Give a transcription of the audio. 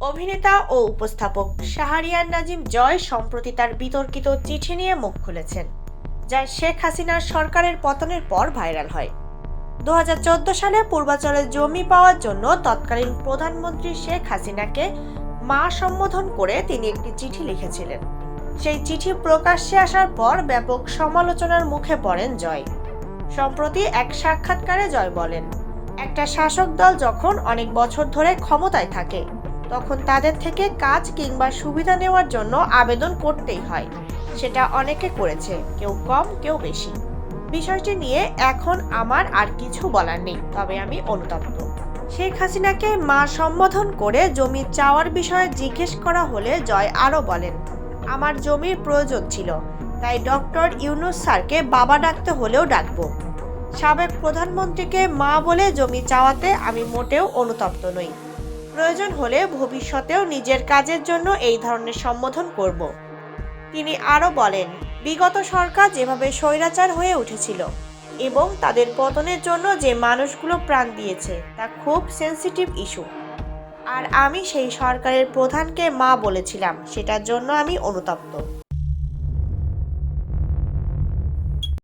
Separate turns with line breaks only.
অভিনেতা ও উপস্থাপক শাহরিয়ার নাজিম জয় সম্প্রতি তার বিতর্কিত চিঠি নিয়ে মুখ খুলেছেন, যা শেখ হাসিনার সরকারের পতনের পর ভাইরাল হয়। দু হাজার চোদ্দ সালে পূর্বাচলে জমি পাওয়ার জন্য তৎকালীন প্রধানমন্ত্রী শেখ হাসিনাকে মা সম্বোধন করে তিনি একটি চিঠি লিখেছিলেন। সেই চিঠি প্রকাশ্যে আসার পর ব্যাপক সমালোচনার মুখে পড়েন জয়। সম্প্রতি এক সাক্ষাৎকারে জয় বলেন, একটা শাসক দল যখন অনেক বছর ধরে ক্ষমতায় থাকে তখন তাদের থেকে কাজ কিংবা সুবিধা নেওয়ার জন্য আবেদন করতেই হয়। সেটা অনেকে করেছে, কেউ কম, কেউ বেশি। বিষয়টি নিয়ে এখন আমার আর কিছু বলার নেই, তবে আমি অনুতপ্ত। শেখ হাসিনাকে মা সম্বোধন করে জমি চাওয়ার বিষয়ে জিজ্ঞেস করা হলে জয় আরও বলেন, আমার জমির প্রয়োজন ছিল, তাই ডক্টর ইউনুস স্যারকে বাবা ডাকতে হলেও ডাকবো। সাবেক প্রধানমন্ত্রীকে মা বলে জমি চাওয়াতে আমি মোটেও অনুতপ্ত নই। প্রয়োজন হলে ভবিষ্যতেও নিজের কাজের জন্য এই ধরনের সম্বোধন করব। তিনি আরও বলেন, বিগত সরকার যেভাবে স্বৈরাচার হয়ে উঠেছিল এবং তাদের পতনের জন্য যে মানুষগুলো প্রাণ দিয়েছে, তা খুব সেন্সিটিভ ইস্যু আর আমি সেই সরকারের প্রধানকে মা বলেছিলাম, সেটার জন্য আমি অনুতপ্ত।